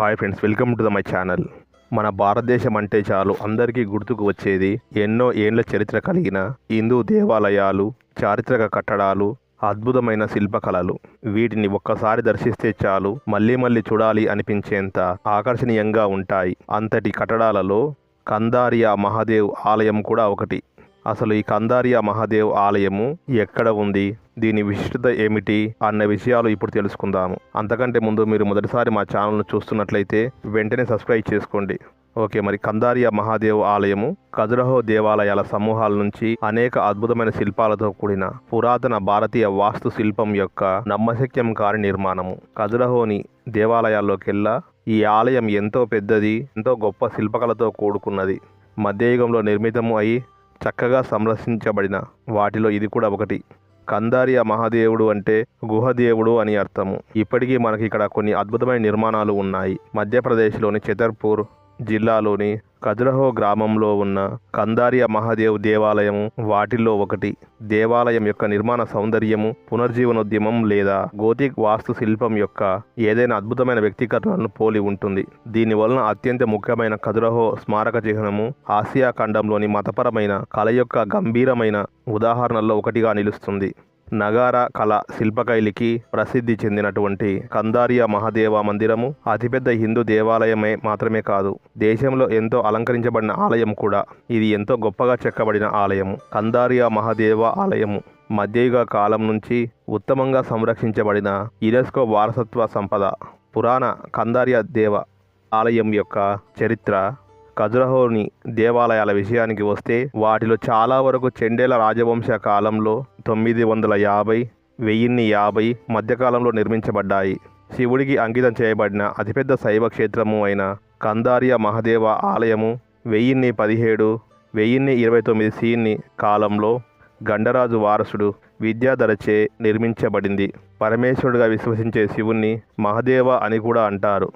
Hi friends welcome to the my channel మన భారతదేశం అంటే చాలు. అందరికీ గుర్తుకు వచ్చేది ఎన్నో ఏండ్ల చరిత్ర కలిగిన హిందూ దేవాలయాలు చారిత్రక కట్టడాలు అద్భుతమైన శిల్పకళలు. వీటిని ఒక్కసారి దర్శిస్తే చాలు మళ్ళీ మళ్ళీ చూడాలి అనిపించేంత ఆకర్షణీయంగా ఉంటాయి. అంతటి కట్టడాలలో కందారియా మహాదేవ్ ఆలయం కూడా ఒకటి. అసలు ఈ కందారియా మహాదేవ్ ఆలయము ఎక్కడ ఉంది? దీని విశిష్టత ఏమిటి? అన్న విషయాలు ఇప్పుడు తెలుసుకుందాము. అంతకంటే ముందు మీరు మొదటిసారి మా ఛానల్ను చూస్తున్నట్లయితే వెంటనే సబ్స్క్రైబ్ చేసుకోండి. ఓకే మరి కందారియా మహాదేవ్ ఆలయము ఖజురహో దేవాలయాల సమూహాల నుంచి అనేక అద్భుతమైన శిల్పాలతో కూడిన పురాతన భారతీయ వాస్తు శిల్పం యొక్క నమ్మశక్యం కాని నిర్మాణము. ఖజురహోని దేవాలయాల్లోకెల్లా ఈ ఆలయం ఎంతో పెద్దది ఎంతో గొప్ప శిల్పకళతో కూడుకున్నది. మధ్యయుగంలో నిర్మితము అయి చక్కగా సంరక్షించబడిన వాటిలో ఇది కూడా ఒకటి. కందారియా మహాదేవుడు అంటే గుహదేవుడు అని అర్థము. ఇప్పటికీ మనకి ఇక్కడ కొన్ని అద్భుతమైన నిర్మాణాలు ఉన్నాయి. మధ్యప్రదేశ్లోని ఛతర్పూర్ జిల్లాలోని ఖజురహో గ్రామంలో ఉన్న కందారియ మహాదేవ్ దేవాలయము వాటిల్లో ఒకటి. దేవాలయం యొక్క నిర్మాణ సౌందర్యము పునర్జీవనోద్యమం లేదా గోతిక్ వాస్తు శిల్పం యొక్క ఏదైనా అద్భుతమైన వ్యక్తీకరణను పోలి ఉంటుంది. దీనివలన అత్యంత ముఖ్యమైన ఖజురహో స్మారక చిహ్నము ఆసియా ఖండంలోని మతపరమైన కళ యొక్క గంభీరమైన ఉదాహరణల్లో ఒకటిగా నిలుస్తుంది. నగార కళ శిల్పకైలికి ప్రసిద్ధి చెందినటువంటి కందారియా మహాదేవ మందిరము అతిపెద్ద హిందూ దేవాలయమే మాత్రమే కాదు దేశంలో ఎంతో అలంకరించబడిన ఆలయం కూడా. ఇది ఎంతో గొప్పగా చెక్కబడిన ఆలయము. కందారియా మహాదేవ ఆలయము మధ్యయుగ కాలం నుంచి ఉత్తమంగా సంరక్షించబడిన యునెస్కో వారసత్వ సంపద పురాణ కందారియా దేవ ఆలయం యొక్క చరిత్ర ఖజురహోని దేవాలయాల విషయానికి వస్తే వాటిలో చాలా వరకు చెండేల రాజవంశ కాలంలో తొమ్మిది వందల యాభై వెయ్యిన్ని యాభై మధ్యకాలంలో నిర్మించబడ్డాయి. శివుడికి అంకితం చేయబడిన అతిపెద్ద శైవ క్షేత్రము అయిన కందార్య మహదేవ ఆలయము వెయ్యిన్ని పదిహేడు వెయ్యిన్ని ఇరవై తొమ్మిది సీన్ని కాలంలో గండరాజు వారసుడు విద్యాధరచే నిర్మించబడింది. పరమేశ్వరుడుగా విశ్వసించే శివుణ్ణి మహదేవ అని కూడా అంటారు.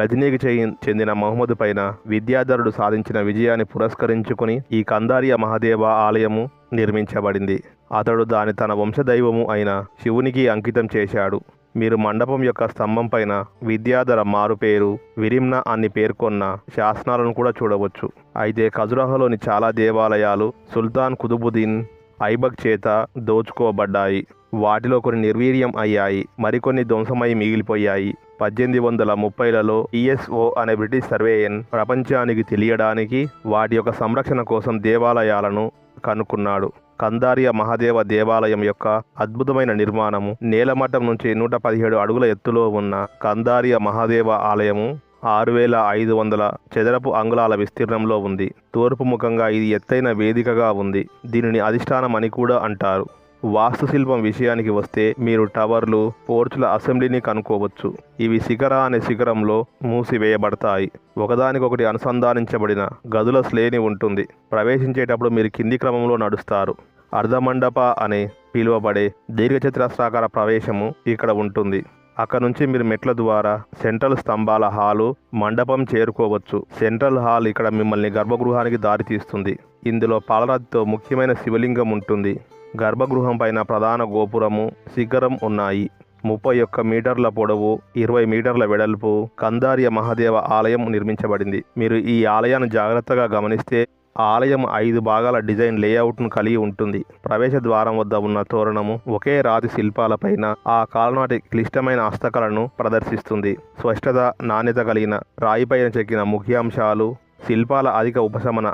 గజనీకి చెందిన మహమ్మద్ పైన విద్యాధరుడు సాధించిన విజయాన్ని పురస్కరించుకుని ఈ కందారియ మహాదేవ ఆలయము నిర్మించబడింది. అతడు దాని తన వంశదైవము అయిన శివునికి అంకితం చేశాడు. మీరు మండపం యొక్క స్తంభం పైన విద్యాధర మారుపేరు విరిమ్న అని పేర్కొన్న శాసనాలను కూడా చూడవచ్చు. అయితే ఖజురాహోలోని చాలా దేవాలయాలు సుల్తాన్ కుతుబుద్దీన్ ఐబక్ చేత దోచుకోబడ్డాయి. వాటిలో కొన్ని నిర్వీర్యం అయ్యాయి. మరికొన్ని ధ్వంసమై మిగిలిపోయాయి. పద్దెనిమిది వందల ముప్పైలలో ఈఎస్ఓ అనే బ్రిటిష్ సర్వేయన్ ప్రపంచానికి తెలియడానికి వాటి యొక్క సంరక్షణ కోసం దేవాలయాలను కనుక్కున్నాడు. కందారియ మహాదేవ దేవాలయం యొక్క అద్భుతమైన నిర్మాణము నేలమట్టం నుంచి నూట పదిహేడు అడుగుల ఎత్తులో ఉన్న కందారియ మహాదేవ ఆలయము ఆరు వేల ఐదు వందల చదరపు అంగుళాల విస్తీర్ణంలో ఉంది. తూర్పు ముఖంగా ఇది ఎత్తైన వేదికగా ఉంది. దీనిని అధిష్టానం అని కూడా అంటారు. వాస్తుశిల్పం విషయానికి వస్తే మీరు టవర్లు పోర్చుల అసెంబ్లీని కనుక్కోవచ్చు. ఇవి శిఖర అనే శిఖరంలో మూసివేయబడతాయి. ఒకదానికొకటి అనుసంధానించబడిన గదుల శ్రేణి ఉంటుంది. ప్రవేశించేటప్పుడు మీరు కింది క్రమంలో నడుస్తారు. అర్ధమండప అనే పిలువబడే దీర్ఘచతురస్రాకార ప్రవేశము ఇక్కడ ఉంటుంది. అక్కడ నుంచి మీరు మెట్ల ద్వారా సెంట్రల్ స్తంభాల హాలు మండపం చేరుకోవచ్చు. సెంట్రల్ హాల్ ఇక్కడ మిమ్మల్ని గర్భగృహానికి దారితీస్తుంది. ఇందులో పాలరాతితో ముఖ్యమైన శివలింగం ఉంటుంది. గర్భగృహం పైన ప్రధాన గోపురము శిఖరం ఉన్నాయి. ముప్పై ఒక్క మీటర్ల పొడవు ఇరవై మీటర్ల వెడల్పు కందార్య మహాదేవ ఆలయం నిర్మించబడింది. మీరు ఈ ఆలయాన్ని జాగ్రత్తగా గమనిస్తే ఆలయం ఐదు భాగాల డిజైన్ లేఅవుట్ను కలిగి ఉంటుంది. ప్రవేశ ద్వారం వద్ద ఉన్న తోరణము ఒకే రాతి శిల్పాలపైన ఆ కాలనాటి క్లిష్టమైన హస్తకళను ప్రదర్శిస్తుంది. స్పష్టత నాణ్యత కలిగిన రాయిపైన చెక్కిన ముఖ్యాంశాలు శిల్పాల అధిక ఉపశమన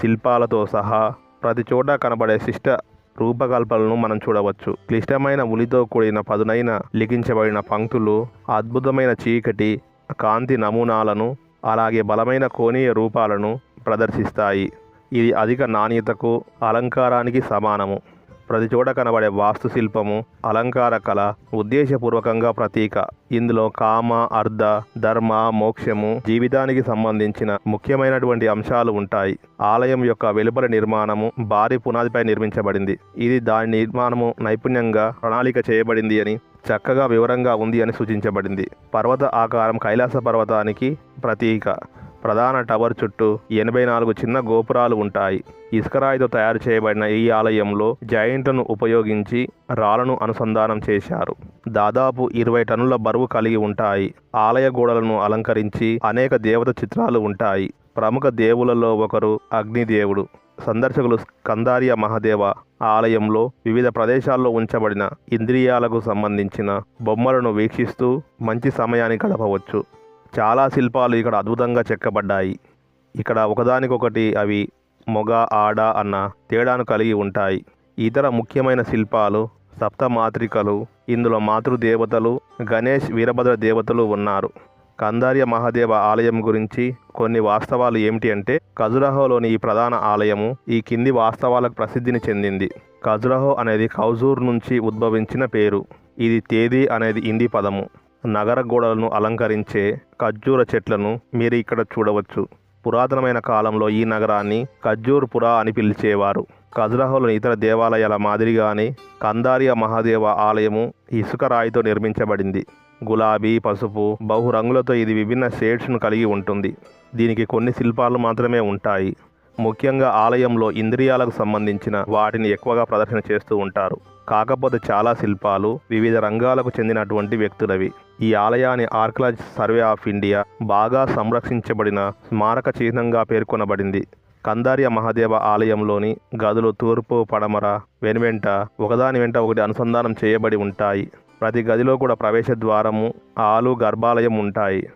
శిల్పాలతో సహా ప్రతి చోట కనబడే శిష్ట రూపకల్పనలను మనం చూడవచ్చు. క్లిష్టమైన ఉలితో కూడిన పదునైన లిఖించబడిన పంక్తులు అద్భుతమైన చీకటి కాంతి నమూనాలను అలాగే బలమైన కోణీయ రూపాలను ప్రదర్శిస్తాయి. ఇది అధిక నాణ్యతకు అలంకారానికి సమానము. ప్రతి చోట కనబడే వాస్తుశిల్పము అలంకార కళ ఉద్దేశపూర్వకంగా ప్రతీక. ఇందులో కామ అర్ధ ధర్మ మోక్షము జీవితానికి సంబంధించిన ముఖ్యమైనటువంటి అంశాలు ఉంటాయి. ఆలయం యొక్క వెలుపల నిర్మాణము భారీ పునాదిపై నిర్మించబడింది. ఇది దాని నిర్మాణము నైపుణ్యంగా ప్రణాళిక చేయబడింది అని చక్కగా వివరంగా ఉంది అని సూచించబడింది. పర్వత ఆకారం కైలాస పర్వతానికి ప్రతీక. ప్రధాన టవర్ చుట్టూ ఎనభై నాలుగు చిన్న గోపురాలు ఉంటాయి. ఇసుకరాయితో తయారు చేయబడిన ఈ ఆలయంలో జాయింట్లను ఉపయోగించి రాళ్ళను అనుసంధానం చేశారు. దాదాపు ఇరవై టన్నుల బరువు కలిగి ఉంటాయి. ఆలయ గోడలను అలంకరించి అనేక దేవత చిత్రాలు ఉంటాయి. ప్రముఖ దేవులలో ఒకరు అగ్నిదేవుడు. సందర్శకులు కందారియ మహాదేవ. ఆలయంలో వివిధ ప్రదేశాల్లో ఉంచబడిన ఇంద్రియాలకు సంబంధించిన బొమ్మలను వీక్షిస్తూ మంచి సమయాన్ని గడపవచ్చు. చాలా శిల్పాలు ఇక్కడ అద్భుతంగా చెక్కబడ్డాయి. ఇక్కడ ఒకదానికొకటి అవి మొగ ఆడ అన్న తేడాను కలిగి ఉంటాయి. ఇతర ముఖ్యమైన శిల్పాలు సప్తమాత్రికలు ఇందులో మాతృదేవతలు గణేష్ వీరభద్ర దేవతలు ఉన్నారు. కందార్య మహాదేవ ఆలయం గురించి కొన్ని వాస్తవాలు ఏమిటి అంటే ఖజురహోలోని ఈ ప్రధాన ఆలయము ఈ కింది వాస్తవాలకు ప్రసిద్ధిని చెందింది. ఖజురహో అనేది కౌజూర్ నుంచి ఉద్భవించిన పేరు. ఇది తేదీ అనేది హిందీ పదము. నగర గోడలను అలంకరించే ఖర్జూర చెట్లను మీరు ఇక్కడ చూడవచ్చు. పురాతనమైన కాలంలో ఈ నగరాన్ని ఖర్జూర్పురా అని పిలిచేవారు. ఖజురహోలోని ఇతర దేవాలయాల మాదిరిగానే కందారియ మహాదేవ ఆలయము ఇసుక రాయితో నిర్మించబడింది. గులాబీ పసుపు బహు రంగులతో ఇది విభిన్న షేడ్స్ను కలిగి ఉంటుంది. దీనికి కొన్ని శిల్పాలు మాత్రమే ఉంటాయి. ముఖ్యంగా ఆలయంలో ఇంద్రియాలకు సంబంధించిన వాటిని ఎక్కువగా ప్రదర్శన చేస్తూ ఉంటారు. కాకపోతే చాలా శిల్పాలు వివిధ రంగాలకు చెందినటువంటి వ్యక్తులవి. ఈ ఆలయాన్ని ఆర్కలాజీ సర్వే ఆఫ్ ఇండియా బాగా సంరక్షించబడిన స్మారక చిహ్నంగా పేర్కొనబడింది. కందార్య మహాదేవ ఆలయంలోని గదులు తూర్పు పడమర వెనువెంట ఒకదాని వెంట ఒకటి అనుసంధానం చేయబడి ఉంటాయి. ప్రతి గదిలో కూడా ప్రవేశ ద్వారము ఆలు గర్భాలయం ఉంటాయి.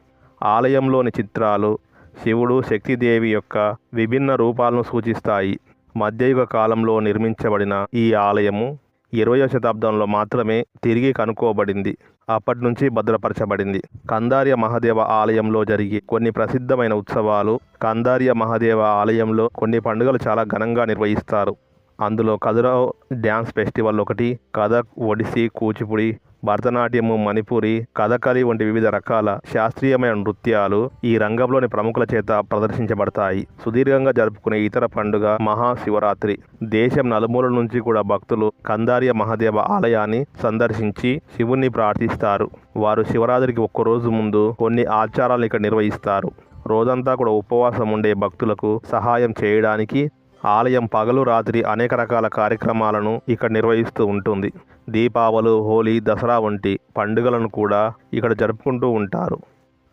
ఆలయంలోని చిత్రాలు శివుడు శక్తిదేవి యొక్క విభిన్న రూపాలను సూచిస్తాయి. మధ్యయుగ కాలంలో నిర్మించబడిన ఈ ఆలయము ఇరవయో శతాబ్దంలో మాత్రమే తిరిగి కనుక్కోబడింది. అప్పటి నుంచి భద్రపరచబడింది. కందార్య మహాదేవ ఆలయంలో జరిగే కొన్ని ప్రసిద్ధమైన ఉత్సవాలు కందార్య మహాదేవ ఆలయంలో కొన్ని పండుగలు చాలా ఘనంగా నిర్వహిస్తారు. అందులో కదురావ్ డ్యాన్స్ ఫెస్టివల్ ఒకటి కథక్ ఒడిస్సీ కూచిపూడి భరతనాట్యము మణిపూరి కథకళి వంటి వివిధ రకాల శాస్త్రీయమైన నృత్యాలు ఈ రంగంలోని ప్రముఖుల చేత ప్రదర్శించబడతాయి. సుదీర్ఘంగా జరుపుకునే ఇతర పండుగ మహాశివరాత్రి. దేశం నలుమూల నుంచి కూడా భక్తులు కందార్య మహాదేవ ఆలయాన్ని సందర్శించి శివుణ్ణి ప్రార్థిస్తారు. వారు శివరాత్రికి ఒక్కరోజు ముందు కొన్ని ఆచారాలు ఇక్కడ నిర్వహిస్తారు. రోజంతా కూడా ఉపవాసం ఉండే భక్తులకు సహాయం చేయడానికి ఆలయం పగలు రాత్రి అనేక రకాల కార్యక్రమాలను ఇక్కడ నిర్వహిస్తూ ఉంటుంది. దీపావళి హోలీ దసరా వంటి పండుగలను కూడా ఇక్కడ జరుపుకుంటూ ఉంటారు.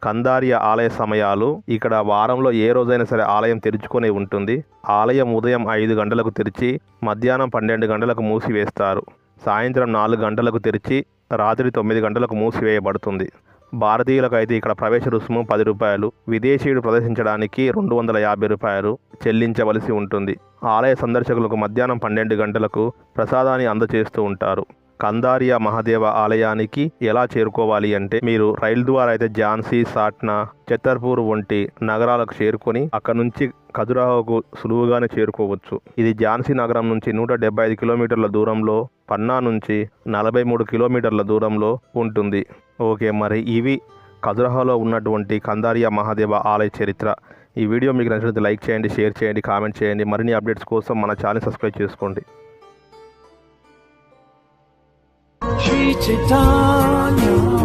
కందారియ ఆలయ సమయాలు ఇక్కడ వారంలో ఏ రోజైనా సరే ఆలయం తెరుచుకొని ఉంటుంది. ఆలయం ఉదయం ఐదు గంటలకు తెరిచి మధ్యాహ్నం పన్నెండు గంటలకు మూసివేస్తారు. సాయంత్రం నాలుగు గంటలకు తెరిచి రాత్రి తొమ్మిది గంటలకు మూసివేయబడుతుంది. భారతీయులకు అయితే ఇక్కడ ప్రవేశ రుసుము పది రూపాయలు విదేశీయుడు ప్రదర్శించడానికి రెండు వందల యాభై రూపాయలు చెల్లించవలసి ఉంటుంది. ఆలయ సందర్శకులకు మధ్యాహ్నం పన్నెండు గంటలకు ప్రసాదాన్ని అందజేస్తూ ఉంటారు. కందారియా మహాదేవ ఆలయానికి ఎలా చేరుకోవాలి అంటే మీరు రైలు ద్వారా అయితే ఝాన్సీ సాట్నా ఛత్తర్పూర్ వంటి నగరాలకు చేరుకొని అక్కడ నుంచి ఖజురాహోకు సులువుగానే చేరుకోవచ్చు. ఇది ఝాన్సీ నగరం నుంచి నూట డెబ్బై ఐదు కిలోమీటర్ల దూరంలో పన్నా నుంచి నలభై మూడు కిలోమీటర్ల దూరంలో ఉంటుంది. ఓకే మరి ఇవి ఖజురాహోలో ఉన్నటువంటి కందారియా మహాదేవ ఆలయ చరిత్ర. ఈ వీడియో మీకు నచ్చినట్లయితే లైక్ చేయండి షేర్ చేయండి కామెంట్ చేయండి. మరిన్ని అప్డేట్స్ కోసం మన ఛానల్ సబ్స్క్రైబ్ చేసుకోండి. treated you